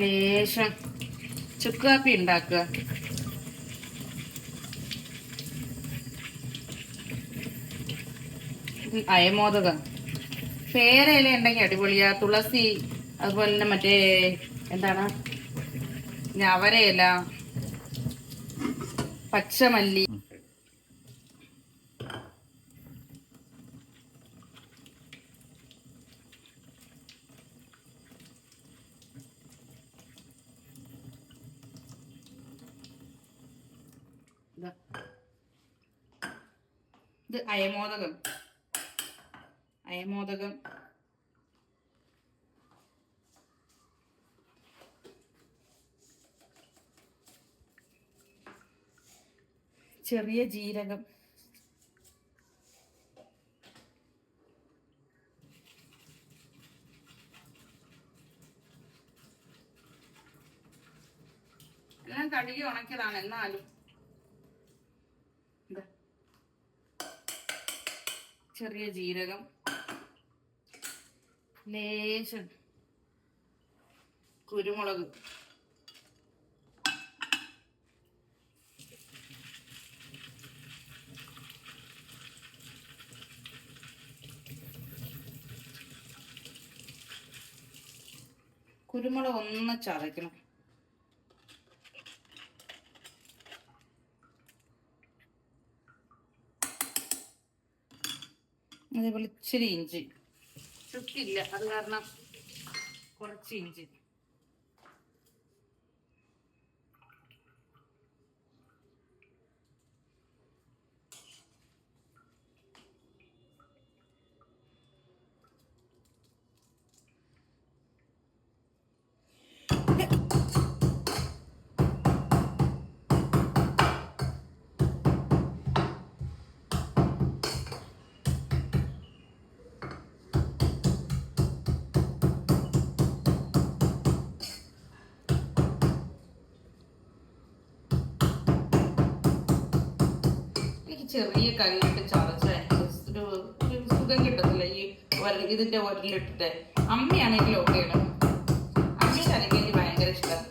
ലേശം ചുക്ക് കാപ്പി ഉണ്ടാക്കുക അയമോദകം. പേരയില ഉണ്ടെങ്കിൽ അടിപൊളിയാ. തുളസി അതുപോലെ തന്നെ മറ്റേ എന്താണ്? ഞവരയില പച്ചമല്ലി ഇതാ. ഇത് അയമോദകം. അയമോദകം. ചെറിയ ജീരകം. എല്ലാം കഴുകി ഉണക്കിയതാണ് എന്നാലും ഇതാ. ചെറിയ ജീരകം. ലേശം കുരുമുളക്. കുരുമുളക് ഒന്ന് ചതയ്ക്കണം. അതേപോലെ ഇച്ചിരി ഇഞ്ചി. ചുക്കില്ല. അത് കാരണം കുറച്ച് ഇഞ്ചി. ചെറിയ കൈയിട്ട് ചതച്ച എനിക്ക് ഒരു സുഖം കിട്ടത്തില്ല. ഈ ഇതിന്റെ ഒരലിട്ടിട്ട്. അമ്മയാണെങ്കിൽ ഓക്കെയാണ് അമ്മയ്ക്കാണെങ്കിൽ എനിക്ക് ഭയങ്കര ഇഷ്ടം.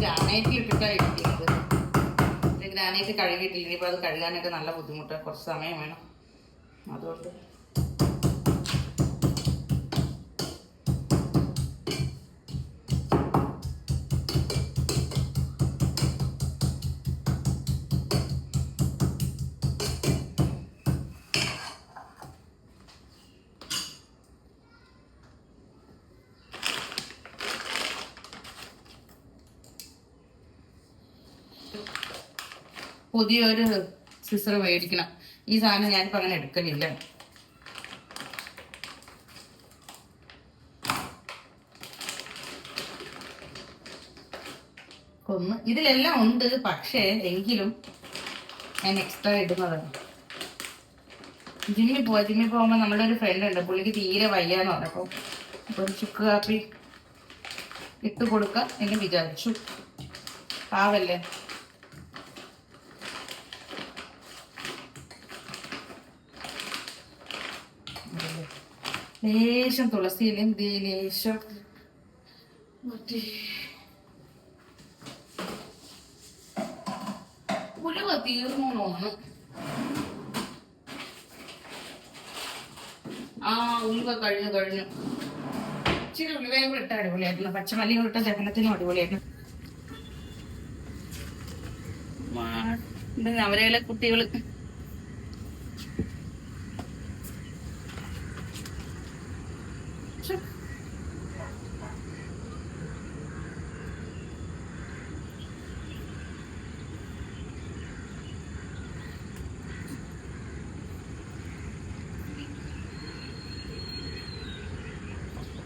ഗ്രാനൈറ്റ് കഴുകിയിട്ടില്ല. ഇനിയിപ്പോൾ അത് കഴുകാനൊക്കെ നല്ല ബുദ്ധിമുട്ടാണ് കുറച്ച് സമയം വേണം. അതുകൊണ്ട് പുതിയൊരു സിസർ മേടിക്കണം. ഈ സാധനം ഞാനിപ്പോ അങ്ങനെ എടുക്കലില്ല. ഒന്ന് ഇതിലെല്ലാം ഉണ്ട് പക്ഷേ എങ്കിലും ഞാൻ എക്സ്ട്രാ ഇടുന്നതാണ്. ജിമ്മിൽ പോവാ. ജിമ്മിൽ പോകുമ്പോ നമ്മുടെ ഒരു ഫ്രണ്ട് ഉണ്ട്. പുള്ളിക്ക് തീരെ വയ്യാന്ന് പറഞ്ഞപ്പോ അപ്പൊ ചുക്ക് കാപ്പി ഇട്ട് കൊടുക്ക എന്ന് വിചാരിച്ചു. പാവല്ലേ? ലേശം തുളസിയിലും ലേശം മറ്റേ ഉലുവ ആ ഉലുവ കഴിഞ്ഞു കഴിഞ്ഞു ഇച്ചിരി ഉലുവയും കൂടെ ഇട്ട അടിപൊളിയായിരുന്നു. പച്ചമല്ലിയും കൂടെ ഇട്ട ദഹനത്തിനും അടിപൊളിയായിരുന്നു. മാ- ഇത്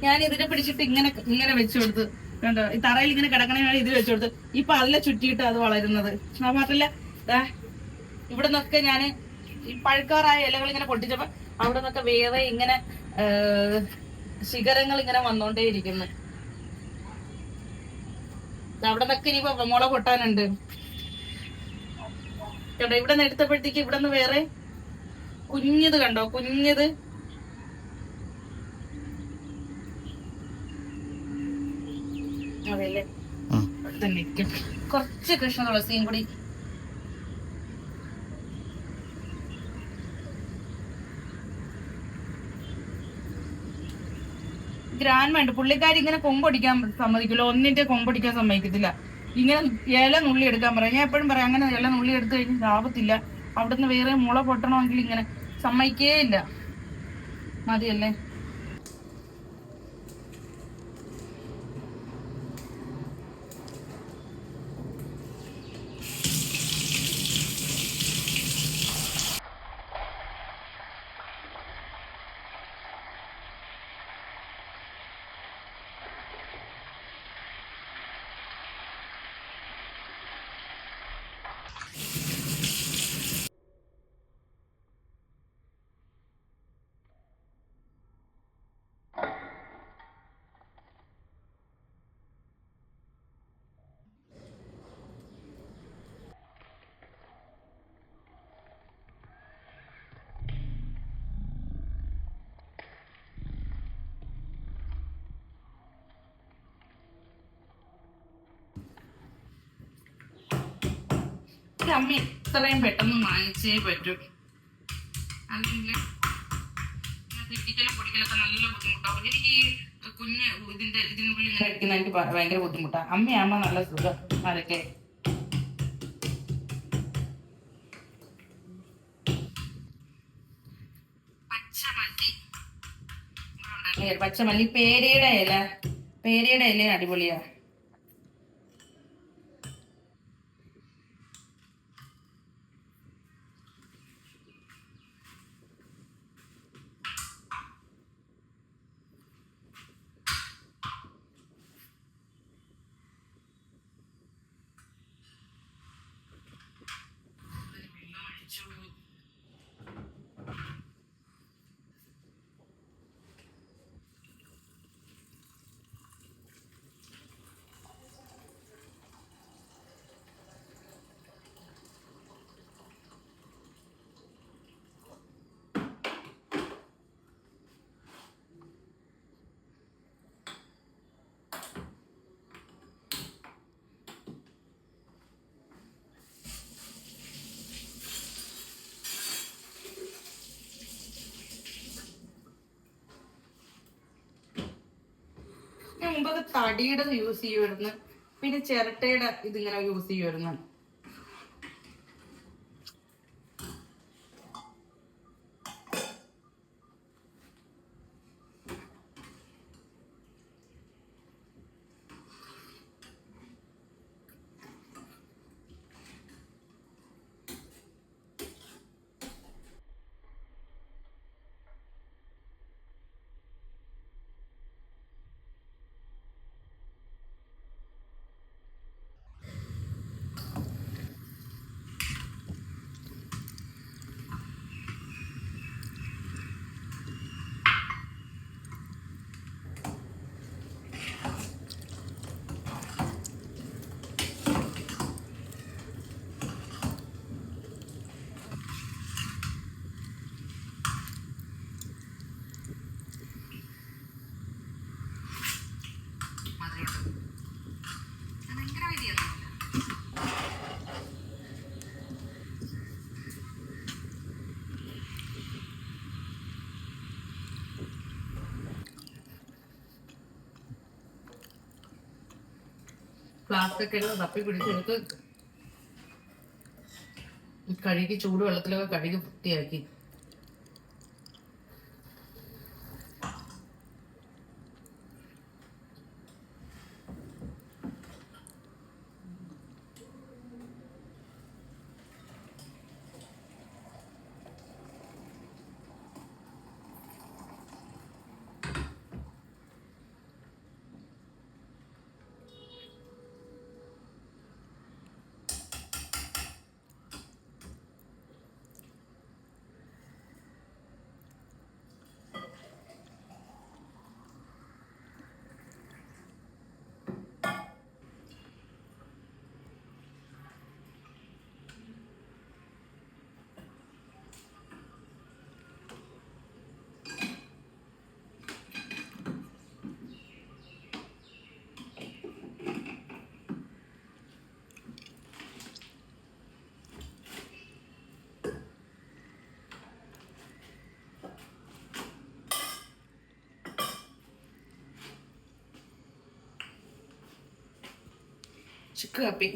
ഞാൻ ഇതിനെ പിടിച്ചിട്ട് ഇങ്ങനെ ഇങ്ങനെ വെച്ചു കൊടുത്ത് കണ്ടോ? ഈ തറയിൽ ഇങ്ങനെ കിടക്കണേ ഇത് വെച്ചു കൊടുത്ത് ഇപ്പൊ അതിലെ ചുറ്റിയിട്ട് അത് വളരുന്നത്. ആ മാത്രല്ല ഇവിടെ നിന്നൊക്കെ ഞാൻ ഈ പഴുക്കാറായ ഇലകൾ ഇങ്ങനെ പൊട്ടിച്ചപ്പോ അവിടെ നിന്നൊക്കെ വേറെ ഇങ്ങനെ ശിഖരങ്ങൾ ഇങ്ങനെ വന്നോണ്ടേ ഇരിക്കുന്നു. അവിടെ നിന്നൊക്കെ ഇനി മുള പൊട്ടാനുണ്ട്. കണ്ടോ? ഇവിടെ നിന്ന് എടുത്തപ്പോഴത്തേക്ക് ഇവിടെ നിന്ന് വേറെ കുഞ്ഞത് കണ്ടോ? കുഞ്ഞത് അതെല്ലേ ഉം. അവിടെ തന്നെ ഇരിക്കും. കുറച്ച് കൃഷ്ണ തുളസിയും കൂടി. ഗ്രാൻഡ് പുള്ളിക്കാരി ഇങ്ങനെ കൊമ്പൊടിക്കാൻ സമ്മതിക്കില്ല ഒന്നിന്റെ കൊമ്പൊടിക്കാൻ സമ്മതിക്കത്തില്ല. ഇങ്ങനെ ഇല നുള്ളി എടുക്കാൻ പറയാം. ഞാൻ എപ്പോഴും പറയാം അങ്ങനെ ഇല നുള്ളി എടുത്തു കഴിഞ്ഞാൽ ലാഭത്തില്ല അവിടുന്ന് വേറെ മുള പൊട്ടണമെങ്കിൽ ഇങ്ങനെ സമ്മതിക്കേ ഇല്ല മതിയല്ലേ? ഈ അമ്മ ഇത്രയും പെട്ടെന്ന് വാങ്ങിച്ചേ പറ്റും. അല്ലെങ്കിൽ ഇടിക്കലും പൊടിക്കലൊക്കെ നല്ല ബുദ്ധിമുട്ടാവും. എനിക്ക് ഈ കുഞ്ഞ് ഇതിന്റെ ഇതിനുള്ളിൽ ഇങ്ങനെ ഇരിക്കുന്ന എനിക്ക് ഭയങ്കര ബുദ്ധിമുട്ടാണ് അമ്മയാകുമ്പോ നല്ല സുഖം. അതൊക്കെ. പച്ചമല്ലി. പേരയുടെ ഇല. പേരയുടെ ഇല അടിപൊളിയാ. ഞാൻ മുമ്പൊക്കെ തടിയുടെ യൂസ് ചെയ്യുമായിരുന്നു പിന്നെ ചിരട്ടയുടെ ഇതിങ്ങനെ യൂസ് ചെയ്യുമായിരുന്നു ഭയങ്കര വലിയൊന്നുമില്ല പ്ലാസ്റ്റിക് എല്ലാം തപ്പി പിടിച്ചെടുത്ത് കഴുകി ചൂടുവെള്ളത്തിലൊക്കെ കഴുകി വൃത്തിയാക്കി. ചുക്ക് കാപ്പി